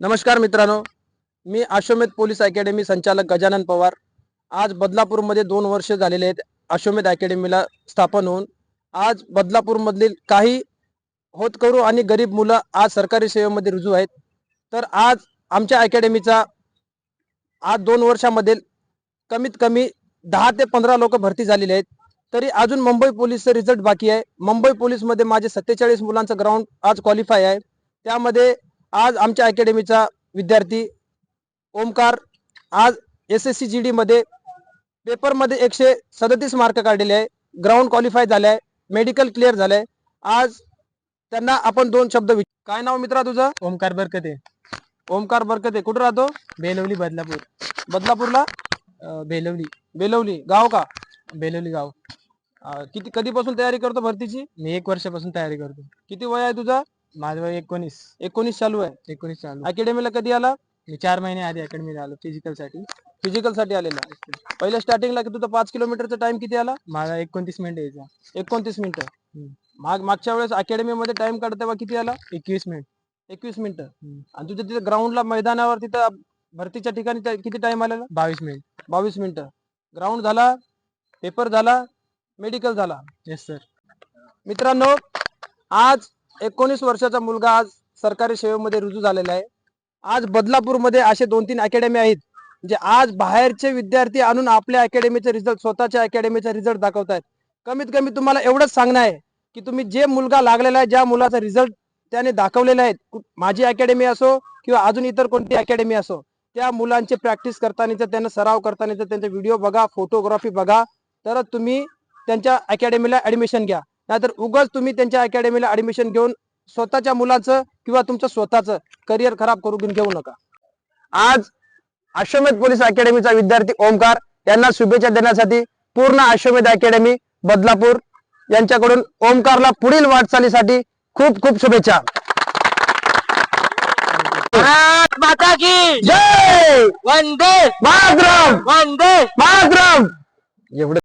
नमस्कार मित्रांनो मी आश्वमेध police academy संचालक गजानन पवार. आज बदलापूरमध्ये दोन वर्ष झालेले आहेत आश्वमेध अकॅडमीला स्थापन होऊन. आज बदलापूरमधील काही होतकरू आणि गरीब मुलं आज सरकारी सेवेमध्ये रुजू आहेत. तर आज आमच्या अकॅडमीचा आज दोन वर्षामध्ये कमीत कमी दहा ते पंधरा लोक भरती झालेले आहेत. तरी अजून मुंबई पोलीसचा रिझल्ट बाकी आहे. मुंबई पोलीसमध्ये माझे सत्तेचाळीस मुलांचं ग्राउंड आज क्वालिफाय आहे. त्यामध्ये आज आमच्या अकॅडमीचा विद्यार्थी ओमकार आज S S C G D मध्ये पेपरमध्ये एकशे सदतीस मार्क काढलेले आहे. ग्राउंड क्वालिफाय झाले आहे मेडिकल क्लिअर झालंय. आज त्यांना आपण दोन शब्द विच काय नाव मित्रा तुझं? ओमकार बरकते. ओमकार बरकते. कुठं राहतो? बेलवली बदलापूर. बदलापूरला? अं, बेलवली. बेलवली. गाव का? बेलवली गाव. अं, किती कधीपासून तयारी करतो भरतीची? मी एक वर्षापासून तयारी करतो. किती वय आहे तुझा? माझं वय एकोणीस. एकोणीस चालू आहे? एकोणीस चालू. अकॅडमीला कधी आला? मी चार महिने आधी अकॅडमीला आलो फिजिकलसाठी. फिजिकलसाठी आलेला. पहिल्या स्टार्टिंगला तुझा पाच किलोमीटरचा टाइम किती आला? माझा एकोणतीस मिनिट यायचा. एकोणतीस मिनिटं माग मागच्या वेळेस अकॅडमी मध्ये टाइम काढत तेव्हा किती आला? एकवीस मिनिट एकवीस मिनिटं. आणि तुझ्या तिथे ग्राउंडला मैदानावर तिथं भरतीच्या ठिकाणी किती टाइम आलेला? बावीस मिनिट बावीस मिनिटं ग्राउंड झाला पेपर झाला मेडिकल झाला. येस सर मित्रांनो आज एकोणीस वर्षाचा मुलगा आज सरकारी सेवेमध्ये रुजू झालेला आहे. आज बदलापूरमध्ये असे दोन तीन अकॅडमी आहेत जे आज बाहेरचे विद्यार्थी आणून आपल्या अकॅडमीचे रिझल्ट स्वतःच्या अकॅडमीचा रिझल्ट दाखवतायत. कमीत कमी तुम्हाला एवढंच सांगणं आहे की तुम्ही जे मुलगा लागलेला आहे ज्या मुलाचा रिझल्ट त्याने दाखवलेला आहे माझी अकॅडमी असो किंवा अजून इतर कोणती अकॅडमी असो त्या मुलांचे प्रॅक्टिस करतानाचा त्यांना सराव करताना त्यांचे व्हिडिओ बघा फोटोग्राफी बघा तरच तुम्ही त्यांच्या अकॅडमीला ॲडमिशन घ्या. नाहीतर उगाच तुम्ही त्यांच्या अकॅडमीला ऍडमिशन घेऊन स्वतःच्या मुलाचं किंवा तुमचं स्वतःचं करिअर खराब करून घेऊ नका. आज अश्वमेध पोलीस अकॅडमीचा विद्यार्थी ओमकार यांना शुभेच्छा देण्यासाठी पूर्ण अश्वमेध अकॅडमी बदलापूर यांच्याकडून ओमकारला पुढील वाटचालीसाठी खूप खूप शुभेच्छा. माता की जय! वंदे! मातरम! वंदे! मातरम! एवढं